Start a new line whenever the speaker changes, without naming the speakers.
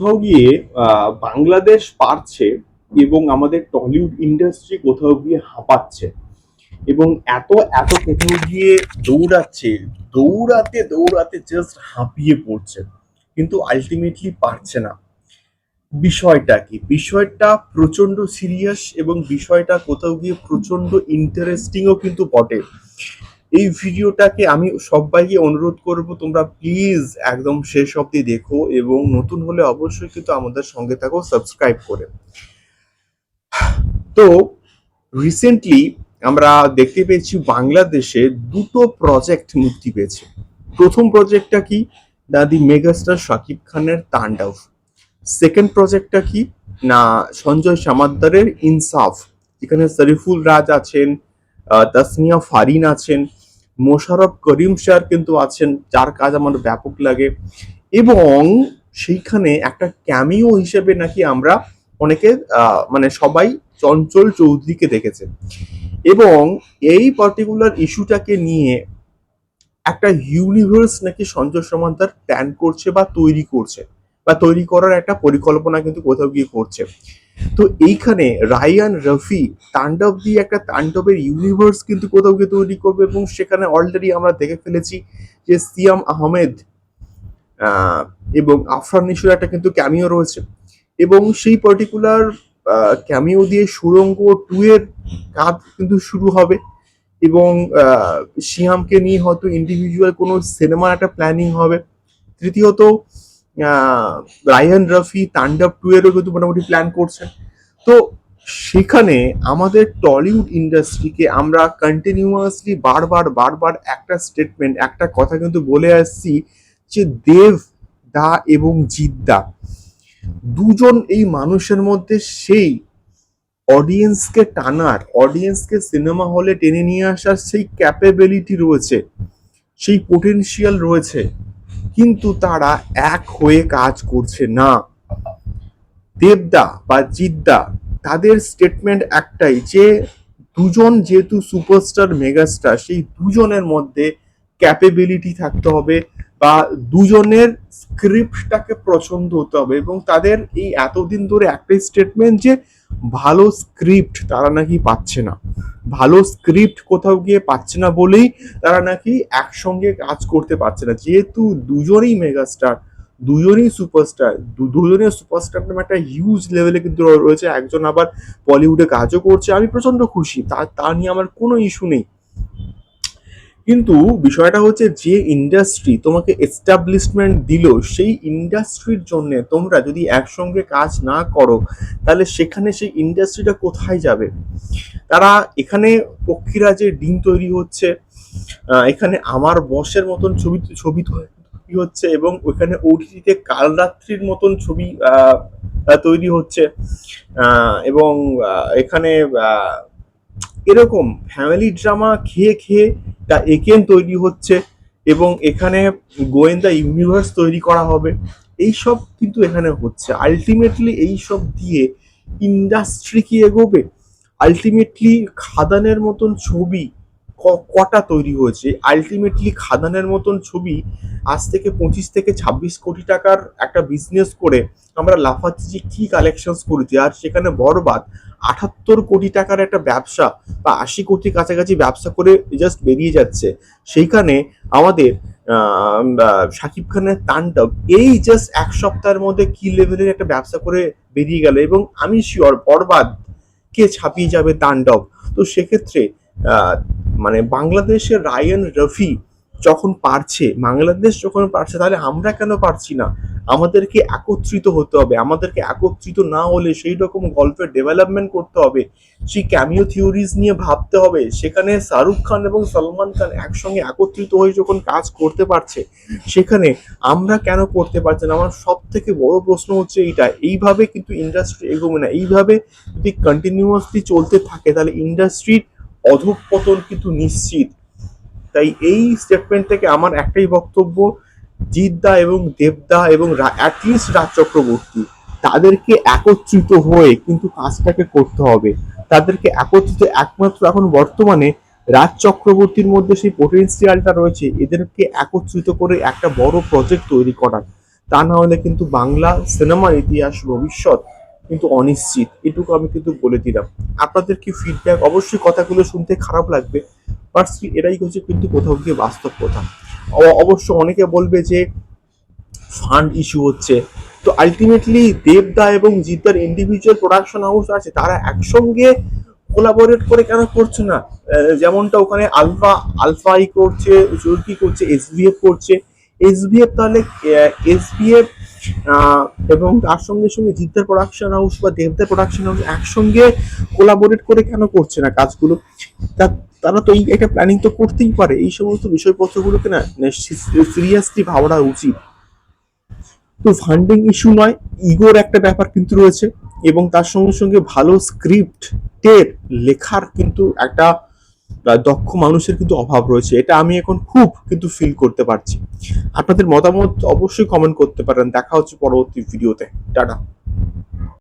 কোথাও গিয়ে বাংলাদেশ পারছে এবং আমাদের টলিউড ইন্ডাস্ট্রি কোথাও গিয়ে হাঁপাচ্ছে এবং এত এত কোথাও গিয়ে দৌড়াচ্ছে, দৌড়াতে দৌড়াতে জাস্ট হাঁপিয়ে পড়ছে, কিন্তু আলটিমেটলি পারছে না। বিষয়টা কি? বিষয়টা প্রচণ্ড সিরিয়াস এবং বিষয়টা কোথাও গিয়ে প্রচণ্ড ইন্টারেস্টিংও কিন্তু বটে। এই ভিডিওটাকে আমি সবাইকে অনুরোধ করব তোমরা প্লিজ একদম শেষ অবধি দেখো এবং নতুন হলে অবশ্যই কিন্তু আমাদের সঙ্গে থাকো সাবস্ক্রাইব করে। তো রিসেন্টলি আমরা দেখতে পেয়েছি বাংলাদেশে দুটো প্রজেক্ট মুক্তি পেয়েছে। প্রথম প্রজেক্টটা কি? না দি মেগাস্টার শাকিব খানের তাণ্ডব। সেকেন্ড প্রজেক্টটা কি? না সঞ্জয় সামাদ্দারের ইনসাফ। যেখানে শরীফুল রাজ আছেন আহ, তাসনিয়া ফারিন আছেন। মোশাররফ করিম স্যার কিন্তু আছেন, যার কাজ আমার ব্যাপক লাগে। এবং সেইখানে একটা ক্যামিও হিসেবে নাকি আমরা অনেকে মানে সবাই চঞ্চল চৌধুরীকে দেখেছে। এবং এই পার্টিকুলার ইস্যুটাকে নিয়ে একটা ইউনিভার্স নাকি সঞ্জয় সমান্তার প্ল্যান করছে বা তৈরি করছে, বা তৈরি করার একটা পরিকল্পনা কিন্তু কোথাও গিয়ে করছে। তো এইখানে রায়ান, রফি, তাণ্ডব দিয়ে একটা তাণ্ডবের ইউনিভার্স কিন্তু কোথাও গিয়ে তৈরি করবে এবং সেখানে অলরেডি আমরা দেখে ফেলেছি যে সিয়াম আহমেদ এবং আফরান নিশুর একটা কিন্তু ক্যামিও রয়েছে। এবং সেই পার্টিকুলার ক্যামিও দিয়ে সুরঙ্গ টু এর কাজ কিন্তু শুরু হবে এবং সিয়ামকে নিয়ে হয়তো ইন্ডিভিজুয়াল কোনো সিনেমার একটা প্ল্যানিং হবে। তৃতীয়ত রায়ান রফি, তাণ্ডব টু এরও কিন্তু মোটামুটি প্ল্যান করছে তো সেখানে আমাদের টলিউড ইন্ডাস্ট্রিকে আমরা কন্টিনিউয়াসলি বারবার বারবার একটা স্টেটমেন্ট একটা কথা কিন্তু বলে আসছি যে দেব দা এবং জিদ্দা দুজন এই মানুষের মধ্যে সেই অডিয়েন্সকে টানার অডিয়েন্সকে সিনেমা হলে টেনে নিয়ে আসার সেই ক্যাপেবিলিটি রয়েছে, সেই পোটেনশিয়াল রয়েছে। কিন্তু তারা এক হয়ে কাজ করছে না। দেবদা বা জিদ্দা তাদের স্টেটমেন্ট একটাই যে, দুজন যেহেতু সুপারস্টার মেগাস্টার সেই দুজনের মধ্যে ক্যাপেবিলিটি থাকতে হবে বা দুজনের স্ক্রিপ্টটাকে পছন্দ হতে হবে এবং তাদের এই এতদিন ধরে একটাই স্টেটমেন্ট যে ভালো স্ক্রিপ্ট তারা নাকি পাচ্ছে না। ভালো স্ক্রিপ্ট কোথাও গিয়ে পাচ্ছে না বলেই তারা নাকি একসঙ্গে কাজ করতে পারছে না। যেহেতু দুজনেই মেগাস্টার দুজনেই সুপারস্টার দুজনের সুপারস্টার নামে একটা হিউজ লেভেলে কিন্তু রয়েছে। একজন আবার বলিউডে কাজও করছে। আমি প্রচণ্ড খুশি। তা তা নিয়ে আমার কোনো ইস্যু নেই। কিন্তু বিষয়টা হচ্ছে যে ইন্ডাস্ট্রি তোমাকে এস্টাবলিশমেন্ট দিল, সেই ইন্ডাস্ট্রির জন্য তোমরা যদি একসঙ্গে কাজ না করো, তাহলে সেখানে সেই ইন্ডাস্ট্রিটা কোথায় যাবে? তারা এখানে পক্ষীরাজে ডিম তৈরি হচ্ছে এখানে আমার বসের মতন ছবি ছবি তৈরি হচ্ছে এবং ওখানে ওটিটিতে কালরাত্রির মতন ছবি তৈরি হচ্ছে এবং এখানে এরকম ফ্যামিলি ড্রামা খেয়ে খেয়ে তা একেন তৈরি হচ্ছে এবং এখানে গোয়েন্দা ইউনিভার্স তৈরি করা হবে। এই সব কিন্তু এখানে হচ্ছে। আলটিমেটলি এই সব দিয়ে ইন্ডাস্ট্রি কি এগোবে? আলটিমেটলি খাদানের মতন ছবি কটা তৈরি হয়েছে? আলটিমেটলি খাদানের মতন ছবি আজ থেকে পঁচিশ থেকে ছাব্বিশ কোটি টাকার একটা বিজনেস করে আমরা লাফাচ্ছি যে কি কালেকশনস করেছি? আর সেখানে বরবাদ। আটাত্তর কোটি টাকার একটা ব্যবসা বা আশি কোটি কাছাকাছি ব্যবসা করে জাস্ট বেরিয়ে যাচ্ছে। সেইখানে আমাদের শাকিব খানের তাণ্ডব, এই জাস্ট এক সপ্তাহের মধ্যে কি লেভেলের একটা ব্যবসা করে বেরিয়ে গেল এবং আমি শিওর বরবাদ কে ছাপিয়ে যাবে তাণ্ডব। তো সেক্ষেত্রে মানে বাংলাদেশের রায়ান রফি যখন পারছে, বাংলাদেশ যখন পারছে, তাহলে আমরা কেন পারছি না? আমাদেরকে একত্রিত হতে হবে, আমাদেরকে একত্রিত না হলে সেই রকম গল্পের ডেভেলপমেন্ট করতে হবে, সেই ক্যামিও থিওরিজ নিয়ে ভাবতে হবে। সেখানে শাহরুখ খান এবং সলমান খান একসঙ্গে একত্রিত হয়ে যখন কাজ করতে পারছে, সেখানে আমরা কেন করতে পারছি না? আমার সব থেকে বড় প্রশ্ন হচ্ছে এইটা, এইভাবে কিন্তু ইন্ডাস্ট্রি এগোবে না। এইভাবে যদি কন্টিনিউয়াসলি চলতে থাকে, তাহলে ইন্ডাস্ট্রির অধঃপতন কিন্তু নিশ্চিত। তাই এই স্টেটমেন্ট থেকে আমার একটাই বক্তব্য, জিদ্দা এবং দেবদা এবং অ্যাটলিস্ট রাজ চক্রবর্তী, তাদেরকে একত্রিত হয়ে কিন্তু কাজটাকে করতে হবে। তাদেরকে একত্রিত, একমাত্র এখন বর্তমানে রাজ চক্রবর্তীর মধ্যে সেই পোটেন্সিয়ালটা রয়েছে, এদেরকে একত্রিত করে একটা বড় প্রজেক্ট তৈরি করার। তা না হলে কিন্তু বাংলা সিনেমার ইতিহাস, ভবিষ্যৎ কিন্তু অনিশ্চিত। এটুকু আমি কিন্তু বলে দিলাম। আপনাদের কি ফিডব্যাক অবশ্যই কথাগুলো শুনতে খারাপ লাগবে। বাট এটাই হচ্ছে কিন্তু কোথাও গিয়ে বাস্তব কথা। অবশ্য অনেকে বলবে যে ফান্ড ইস্যু হচ্ছে। তো আলটিমেটলি দেবদা এবং জিদ্দার ইন্ডিভিজুয়াল প্রোডাকশন হাউস আছে, তারা একসঙ্গে কোলাবোরেট করে কেন করছে না? যেমনটা ওখানে আলফা আলফাই করছে, জুরকি করছে এসভিএফ করছে। এসভিএফ তাহলে এসভিএফ এবং তার সঙ্গে সঙ্গে জিদ্দার প্রোডাকশন হাউস বা দেবদার প্রোডাকশন হাউস একসঙ্গে কোলাবোরেট করে কেন করছে না কাজগুলো? তা- তারা তো এই একটা প্ল্যানিং তো করতেই পারে। এই সমস্ত বিষয়পত্রগুলোকে না সিরিয়াসলি ভাবা উচিত। তো ফান্ডিং ইস্যু নয় ইগোর একটা ব্যাপার কিন্তু রয়েছে এবং তার সঙ্গে সঙ্গে ভালো স্ক্রিপ্ট টের লেখার কিন্তু একটা দক্ষ মানুষের কিন্তু অভাব রয়েছে। এটা আমি এখন খুব কিন্তু ফিল করতে পারছি। আপনাদের মতামত অবশ্যই কমেন্ট করতে পারেন। দেখা হচ্ছে পরবর্তী ভিডিওতে টাটা।